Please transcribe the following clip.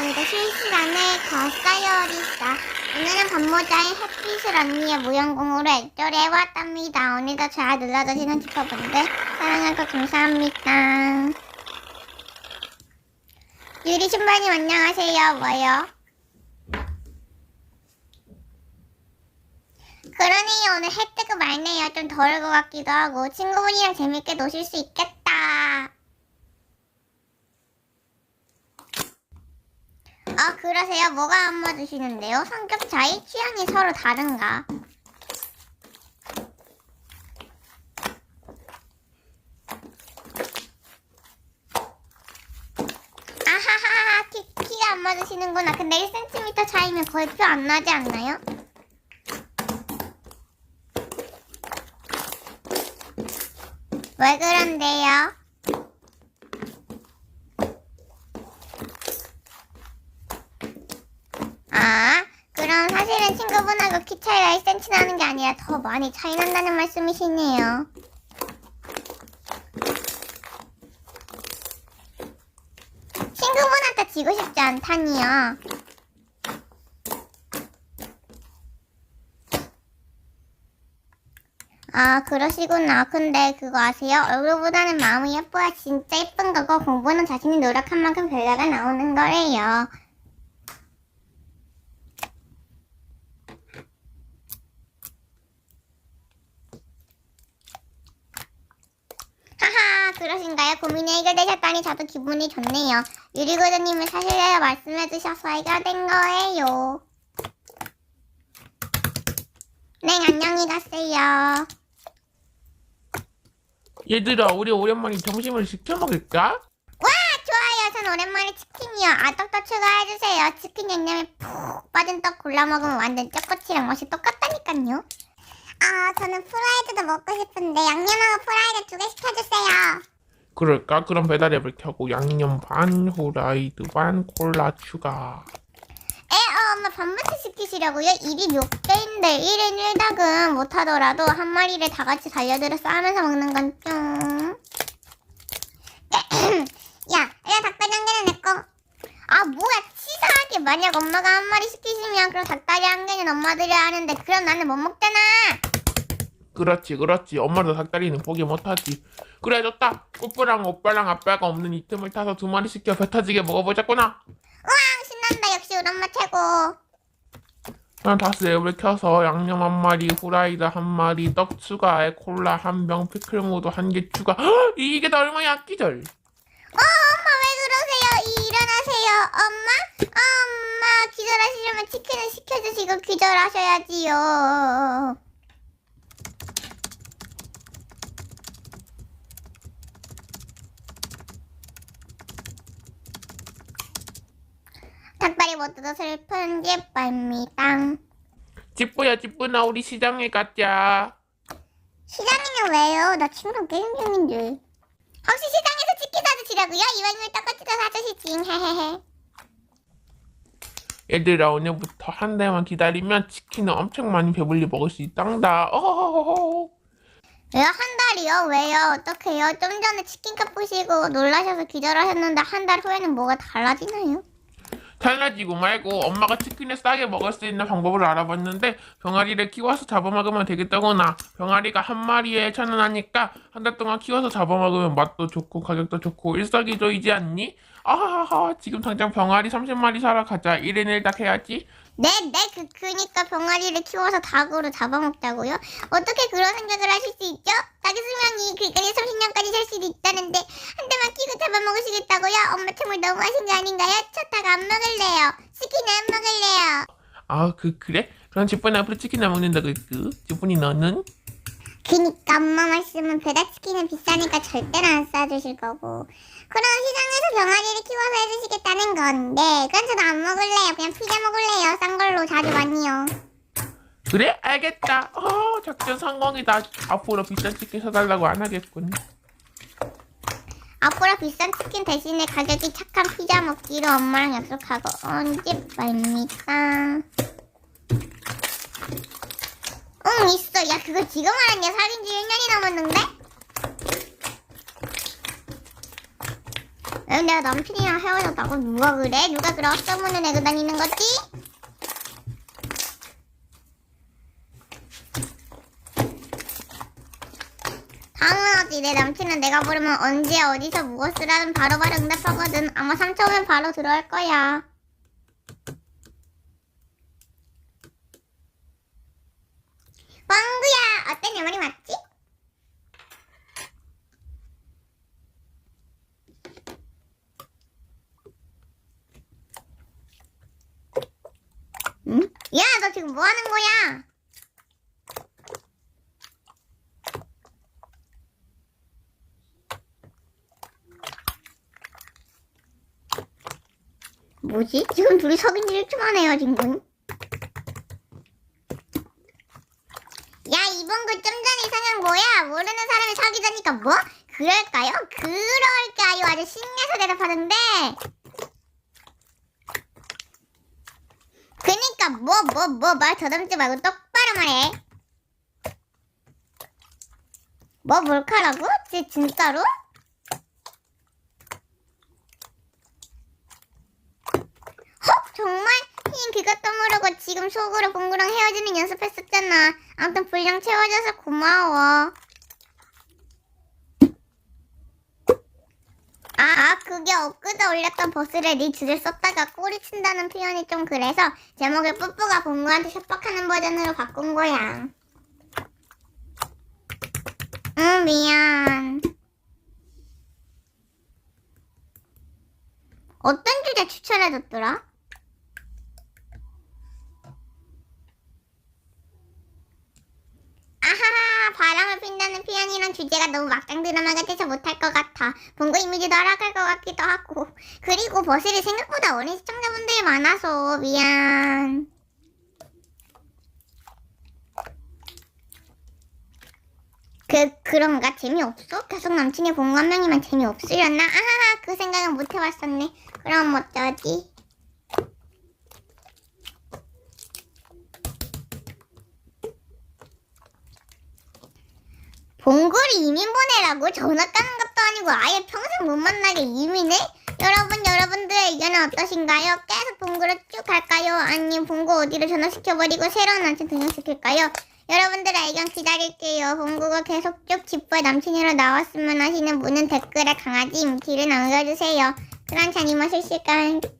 오늘도 실시간에 걷어요 리사 오늘은 밤모자인 햇빛을 언니의 무용공으로 액조를 해왔답니다. 오늘도 잘 눌러주시는 지퍼분들 사랑하고 감사합니다. 유리 신부님 안녕하세요. 뭐요? 그러니 오늘 해 뜨고 말네요. 좀 더울 것 같기도 하고. 친구분이랑 재밌게 노실 수 있겠다 아 그러세요? 뭐가 안 맞으시는데요? 성격 차이? 취향이 서로 다른가? 아하하하 키, 키가 안 맞으시는구나 근데 1cm 차이면 거의 표 안 나지 않나요? 왜 그런데요? 아, 그럼 친구분하고 키 차이가 1cm 나는 게 아니라 더 많이 차이 난다는 말씀이시네요. 친구분한테 지고 싶지 않다니요. 아, 그러시구나. 근데 그거 아세요? 얼굴보다는 마음이 예뻐야 진짜 예쁜 거고 공부는 자신이 노력한 만큼 결과가 나오는 거래요. 하하, 그러신가요? 고민이 해결되셨다니 저도 기분이 좋네요. 유리구조님은 사실대로 말씀해주셔서 해결된 거예요. 네, 안녕히 가세요. 얘들아 우리 오랜만에 점심을 시켜 먹을까? 와, 좋아요. 전 오랜만에 치킨이요. 아, 떡도 추가해주세요. 치킨 양념에 푹 빠진 떡 골라 먹으면 완전 떡꼬치랑 맛이 똑같다니까요. 아, 저는 프라이드도 먹고 싶은데 양념하고 프라이드 두 개 시켜주세요. 그럴까? 그럼 배달앱을 켜고 양념 반, 후라이드 반, 콜라 추가 에, 어, 엄마 반반씩 시키시려고요? 일이 몇 개인데 1인 1닭은 못하더라도 한 마리를 다 같이 달려들어 싸면서 먹는 건 좀... 야, 야 닭다리 한 개는 내 거. 아, 뭐야, 치사하게. 만약 엄마가 한 마리 시키시면 그럼 닭다리 한 개는 엄마들이 하는데 그럼 나는 못 먹잖아. 그렇지 그렇지 엄마도 닭다리는 포기 못하지 그래 좋다 꾸뿌랑 오빠랑 아빠가 없는 이 틈을 타서 두 마리 시켜 배 터지게 먹어보자꾸나 우왕, 신난다. 역시 우리 엄마 최고. 그럼 다시 앱을 켜서 양념 한 마리, 후라이드 한 마리, 떡 추가에 콜라 한 병, 피클무드 한개 추가 헉, 이게 다 얼마야 끼절 어, 엄마 왜 그러세요? 이, 일어나세요. 엄마? 엄마, 기절하시려면 치킨을 시켜주시고 기절하셔야지요. 못 뜯어 슬픈 기뻐입니다. 집부야 집부나 우리 시장에 가자 시장이면 왜요? 나 친구랑 게임 중인데. 혹시 시장에서 치킨 사주시라고요? 이왕이면 떡꼬치도 사주시지. 헤헤헤. 얘들아 오늘부터 한 달만 기다리면 치킨을 엄청 많이 배불리 먹을 수 있단다 어허허허 왜요? 한 달이요? 왜요? 어떡해요? 좀 전에 치킨값 부시고 놀라셔서 기절하셨는데 한 달 후에는 뭐가 달라지나요? 달라지고 말고 엄마가 치킨을 싸게 먹을 수 있는 방법을 알아봤는데 병아리를 키워서 잡아먹으면 되겠다구나 병아리가 한 마리에 천 원 하니까 한 달 동안 키워서 잡아먹으면 맛도 좋고 가격도 좋고 일석이조이지 않니? 아하하 지금 당장 병아리 30마리 사러 가자 1인 1닭 해야지 네, 네, 그, 그니까 병아리를 키워서 닭으로 잡아먹자고요? 어떻게 그런 생각을 하실 수 있죠? 닭의 수명이 길가에 30년까지 살 수도 있다는데 한 대만 키고 잡아먹으시겠다고요? 엄마 정말 너무 하신 거 아닌가요? 저 닭 안 먹을래요. 치킨 안 먹을래요. 아 그 그래? 그럼 집분이 앞으로 치킨 안 먹는다 그랬그 집분이 너는? 그니까 엄마 말씀은 배달치킨은 비싸니까 절대로 안 싸주실 거고 그럼 시장에서 병아리를 키워서 해주시겠다는 건데 그건 저도 안 먹을래요. 그냥 피자 먹을래요. 싼 걸로 자주 많이요. 그래? 알겠다. 어 작전 성공이다. 앞으로 비싼 치킨 사달라고 안 하겠군. 앞으로 비싼 치킨 대신에 가격이 착한 피자 먹기로 엄마랑 약속하고 언제 말입니다 응 있어. 야 그거 지금 게 사귄 지 1년이 넘었는데? 왜 내가 남친이랑 헤어졌다고 누가 그래? 누가 그런 헛소문을 내고 다니는 거지? 당연하지 내 남친은 내가 부르면 언제 어디서 무엇을 하든 바로바로 응답하거든 아마 3초면 바로 들어올 거야 왕구야 내 말이 맞지? 응? 야 너 지금 뭐 하는 거야? 뭐지? 지금 둘이 사귄 지 1초 만에 헤어진 건? 야 이번 글좀 전에 이상한 뭐야? 모르는 사람이 사귀자니까 뭐? 그럴까요? 그럴까요? 아주 신나서 대답하는데 그니까 뭐 뭐 뭐 말 더듬지 말고 똑바로 말해 뭐 몰카라고? 지 진짜로? 헉 정말? 흰 그것도 모르고 지금 속으로 봉구랑 헤어지는 연습했었잖아 아무튼 분량 채워줘서 고마워 아, 아, 그게 엊그제 올렸던 버스를 네 주제 썼다가 꼬리 친다는 표현이 좀 그래서 제목을 뿌뿌가 봉구한테 협박하는 버전으로 바꾼 거야. 응 미안. 어떤 주제 추천해줬더라? 아하하 바람을 핀다는 표현이란 주제가 너무 막장 드라마 같아서 못할 것 같아 본거 이미지도 하락할 것 같기도 하고 그리고 버스리 생각보다 어린 시청자분들이 많아서 미안 그 그런가 재미없어? 계속 남친이 본거 한 명이면 재미없으려나? 아하하 그 생각은 못 해봤었네 그럼 어쩌지? 봉구리 이민 보내라고 전화 까는 것도 아니고 아예 평생 못 만나게 이민을? 여러분 여러분들 의견은 어떠신가요? 계속 봉구를 쭉 갈까요? 아니면 봉구 어디로 전화시켜버리고 새로운 남친 등록시킬까요? 여러분들의 의견 기다릴게요. 봉구가 계속 쭉 집과 남친으로 나왔으면 하시는 분은 댓글에 강아지 임티를 남겨주세요. 그럼 자님은 실시간까요?